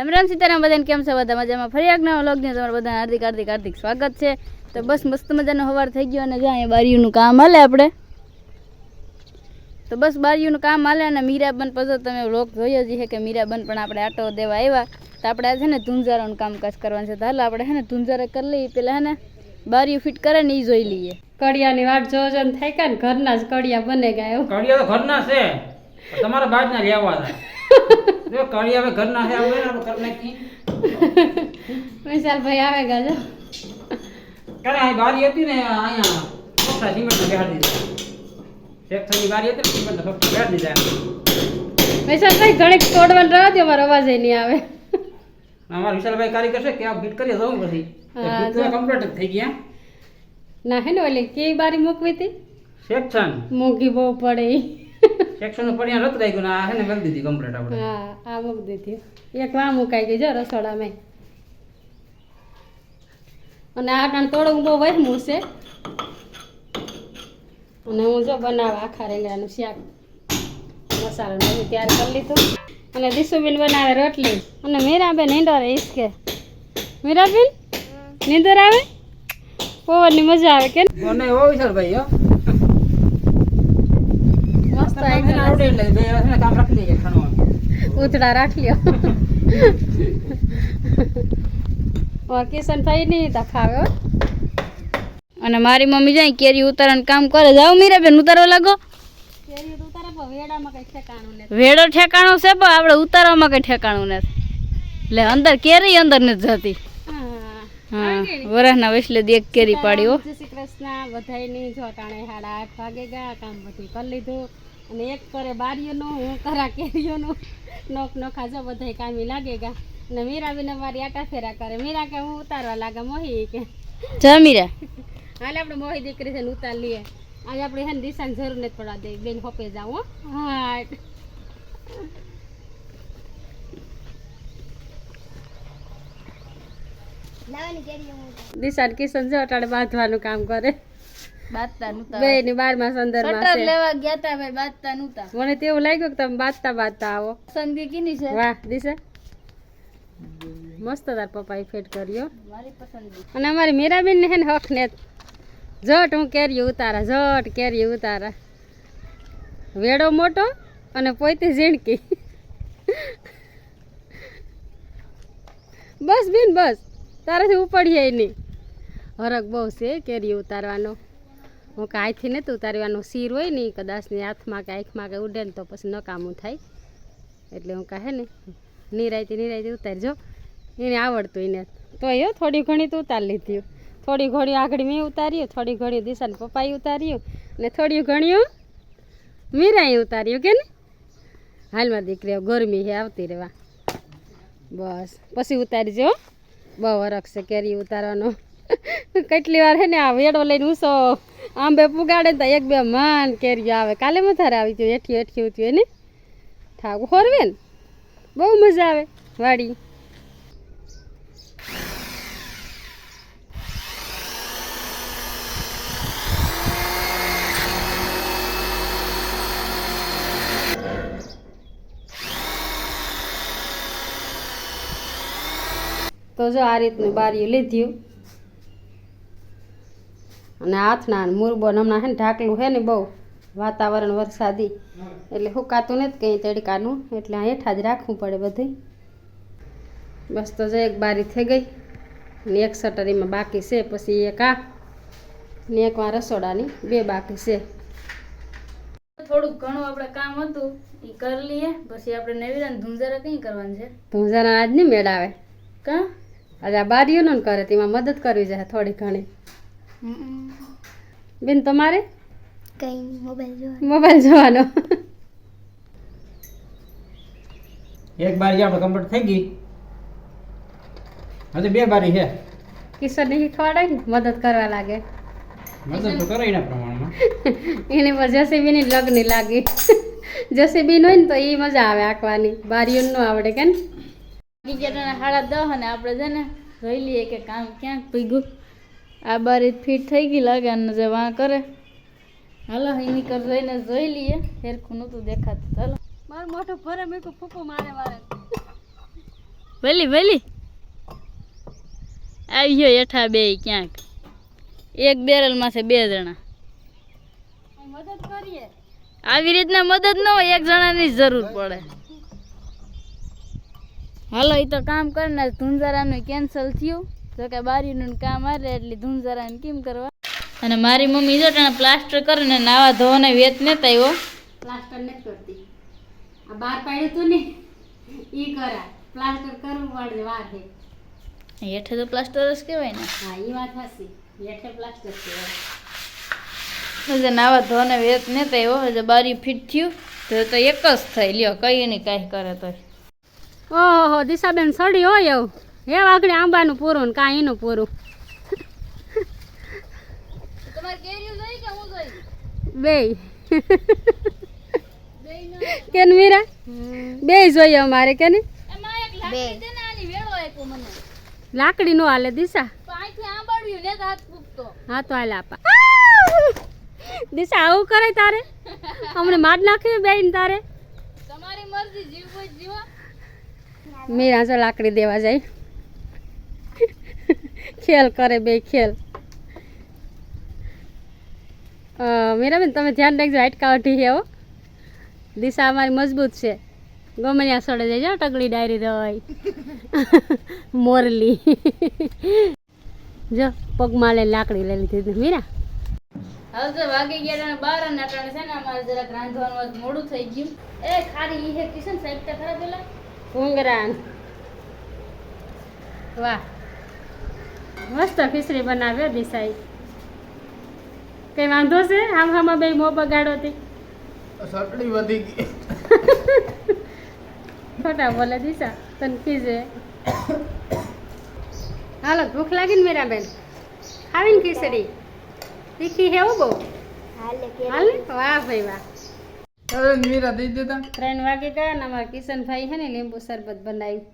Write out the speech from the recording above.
રામ રામ સીતારામ બધાને કેમ છે? બધા મજામાં? ફરી નવા વ્લોગની તમારું બધા હાર્દિક હાર્દિક હાર્દિક સ્વાગત છે. તો બસ મસ્ત મજાનો હવાર થઈ ગયો અને જ્યાં બારીઓનું કામ હાલે આપણે. તો બસ બારીઓનું કામ હાલે અને મીરાબન પછી તમે વ્લોગ જોયો જ છે કે મીરાબન પણ આપણે આટો દેવા આવ્યા. તો આપણે છે ને ધુંજારાનું કામકાજ કરવાનું છે. તો હાલ આપણે છે ને ધુંજારા કરી લઈએ. પેલા હે ને બારીઓ ફિટ કરે ને એ જોઈ લઈએ. કડિયાની વાટ જોવો ને થાય કે ઘરના જ કડિયા બને ગયા એવું કડિયા તો ઘરના છે. તમારા બાજના લેવા ઘર નાખી. વિશાલભાઈ આવે ગયા જો. કારણ આ બારી હતી ને અહીંયા સોફા સિમેન્ટ બેહાડી દીધા. હતી ને સિમેન્ટ સોફા બેહાડી દીધા. વિશાલભાઈ ઘડીક તોડવાનું રહેવા દો મારો અવાજ નહીં આવે. અમારા વિશાલભાઈ કારીગર છે કે આ ફિટ કરીએ જવું પછી? તો કમ્પ્લીટ થઈ ગયા. ના હે ને ઓલી કેવી બારી મૂકવી હતી? સેક્શન મૂકી બહુ પડે. સેક્શન ઉપર અહીંયા રત ગયું આ છે ને દીધી કમ્પ્લીટ આપણે. હા આ મૂકી દીધી. એક વા મુકાઈ ગઈ જો રસોડામાં. અને આ કાણ તોડું બહુ વહેમું છે. અને હું જો બનાવવા આખા રીંગણાનું શાક. મસાલો બધું તૈયાર કરી લીધું. અને દીશુબેન બનાવે રોટલી. અને મીરાબેન નીંદો રે ઈસકે મીરાબેન? નીંદર આવે? પવનની મજા આવે કે મને ઓ વિશાલભાઈ હો મસ્ત તમે એકદમ આવડે એટલે બે છે ને કામ રાખી દઈએ ખાણું ઉતડા રાખ લ્યો. ઓર કિશનભાઈ નહીં તા ખાવે અને મારી મમ્મી જાય કેરી ઉતારણ કામ કરે. જાવ મીરાબેન ઉતારવા લાગો. વેડો ઠેકાણો છે પણ આપણે ઉતારવામાં કઈ ઠેકાણું નથી. એટલે અંદર કેરી અંદર નથી જતી. વરસના વસલે દેખ કેરી પાડી હો. જય શ્રી કૃષ્ણ બધાયની જો ટાણે સાડા આઠ વાગે ગયા કામ બધું કરી લીધું. અને એક કરે બારીઓનો હું કરા કેરીઓનો. નોખ નોખા જો બધાય કામી લાગે ને અને મીરાબેન મારી આટા ફેરા કરે. મીરા કે હું ઉતારવા લાગે મોહી કે. જો મીરા. હાલે આપણે મોહી દીકરી છે ને ઉતાર લઈએ. આજે આપણે હે ને જરૂર નથી પડવા દે બેન હોપે જાવ હા. દિશા કિશન જો અટાડે બાંધવાનું કામ કરે. બાતતા નુતા બે ની બારમાં અંદરમાં સટર લેવા ગયા તા ભાઈ બાતતા નુતા મને તેવું લાગ્યું કે તમે બાંધતા બાંધતા આવો. સંદી કીની છે? વાહ દિશા. મસ્ત તાર પપ્પાએ ફેટ કર્યો. મારી પસંદગી. અને અમારી મીરાબેન ને હે ને હક ને જટ હું કેરી ઉતારા જટ કેરી ઉતારા. વેડો મોટો અને પોતે ઝીણકી. બસ બેન બસ. તારાથી ઉપડીએ નહીં. હરક બહુ છે કેરી ઉતારવાનો. હું કે આથી નથી ઉતારવાનો શીર હોય ને કદાચની હાથમાં કે આંખમાં કે ઉડે ને તો પછી નકામું થાય. એટલે હું કહે ને, નિરાયતી નિરાયતી ઉતારજો. એને આવડતું એને તો એ થોડી ઘણી તો ઉતારી લીધી. થોડી ઘણી આગળ મેં ઉતાર્યું, થોડી ઘણી દિશાને પપ્પાએ ઉતાર્યું અને થોડી ઘણીઓ મીરાએ ઉતાર્યું કે ને હાલમાં દીકરીઓ ગરમી હે, આવતી રહેવા. બસ, પછી ઉતારજો. બહુ વરખ છે કેરી ઉતારવાનો. કેટલી વાર છે ને આ વેડો લઈને ઊંસો આંબે પુગાડે ને તો એક બે માન કેરીઓ આવે. કાલે મથારે આવી ગયું એઠી એઠી ઉત્યું એને થાક હોરવે ને? બહુ મજા આવે વાડી. તો જો આ રીતનું બારીઓ લીધ્યું અને હાથના મુરબો હમણાં હે ને ઢાકલું હે ને બહુ વાતાવરણ વરસાદી. એટલે હુકાતું નથી કંઈ તડકાનું. એટલે આ હેઠા જ રાખવું પડે બધું બસ તો જો એક બારી થઈ ગઈ. ને એક શટર એમાં બાકી છે પછી એક આ. ને એક વાર રસોડાની બે બાકી છે. થોડુંક ઘણું આપણે કામ હતું એ કરી લઈએ. પછી આપણે નેવીરાને ધુંજારા કઈ કરવાનું છે? તો આજ નહીં મેળ આવે કા? આજે આ બારીઓનો ને કરે તેમાં મદદ કરવી જાય થોડી ઘણી. બેન તમારે? કઈ મોબાઈલ જોવાનો. મોબાઈલ જોવાનો. એક બારી આપણે કમ્પ્લીટ થઈ ગઈ? હવે બે બારી છે. કિશોર ને શીખવાડાય ને મદદ કરવા લાગે. મદદ તો કરે એના પ્રમાણમાં. એને પણ જેસીબીની લગ્ન લાગી. જેસીબી હોય ને તો એ મજા આવે આંકવાની. બારીઓ ન આવડે કે ને બીજા સાડા દહ અને આપણે છે ને જોઈ લઈએ કે કામ ક્યાંક પીગું આ બારી ફિટ થઈ ગઈ લાગે અને જે વાં કરે. હાલો એની કર જોઈને જોઈ લઈએ. હેરખું નહોતું દેખાતું. ચાલો મારો મોટો ભરે મેં ફૂકો મારે મારે વેલી વેલી. આવી ગયો હેઠા બે ક્યાંક. એક બેરલમાં છે બે જણા. મદદ કરીએ. આવી રીતના મદદ ન હોય એક જણાની જરૂર પડે. હાલો એ તો કામ કરીને ધુંજારાનું કેન્સલ થયું. જો કે બારીનું કામ આવે એટલે ધુંજારાને કેમ કરવા? અને મારી મમ્મી જો ટાણે પ્લાસ્ટર કરીને નાવા ધોવાને વેત ને આવ્યો પ્લાસ્ટર નથી કરતી. આ બહાર પાડ્યું તું ને એ કરા પ્લાસ્ટર કરવું પડે વાર હેઠે તો પ્લાસ્ટર જ કહેવાય ને. હા એ વાત હશે હેઠે પ્લાસ્ટર કહેવાય. હજે નાવા ધોવાને વેત નતા આવ્યો હજે બારી ફિટ થયું. તો તો એક જ થઈ. લ્યો કઈ નહીં કાંઈ કરે તો ઓહો દિશાબેન સડી હોય એવું હે વાગડે આંબાનું પૂરું ને કાંઈ એનું પૂરું. તમારે કે હું બે કેન મીરા બે જોઈએ અમારે કે ને લાકડી ને આની વેળો આપ્યો મને. લાકડી નો હાલે દિશા? હા તો હાલે આપા. દિશા આવું કરે તારે? હમણે માર નાખ્યું બેન તારે? તમારી મરજી જીવ જીવો. મીરા જો લાકડી દેવા જાય. ખેલ કરે બે ખેલ. મીરાબેન તમે ધ્યાન રાખજો હાટકા અઢી હો. દિશા અમારી મજબૂત છે. ગમે ત્યાં સડે જાય જાઓ ટગડી ડાયરી રહી મોરલી. જો પગમાં માલે લાકડી લઈ લીધી મીરા? હવે તો વાગી ગયા અને બાર અને અટાણે છે ને અમારે જરાક રાંધવાનું મોડું થઈ ગયું. એ ખારી ઈ હે કિશન સાહેબ ખરા પેલા? ઘૂંઘરાન વાહ. મસ્ત ખીચડી બનાવ્યો દિશાઈ કઈ વાંધો છે? આમ આમાં બે મો બગાડો તે. સટડી વધી ગઈ. ખોટા બોલે દિશા તને કીજે હાલો ભૂખ લાગી ને મીરાબેન? ખાવીને ખીચડી? તીખી હે બહુ? હાલ વાહ ભાઈ વાહ. ત્રણ વાગે ગયા ને અમારા કિશનભાઈ હે ને લીંબુ શરબત બનાવ્યું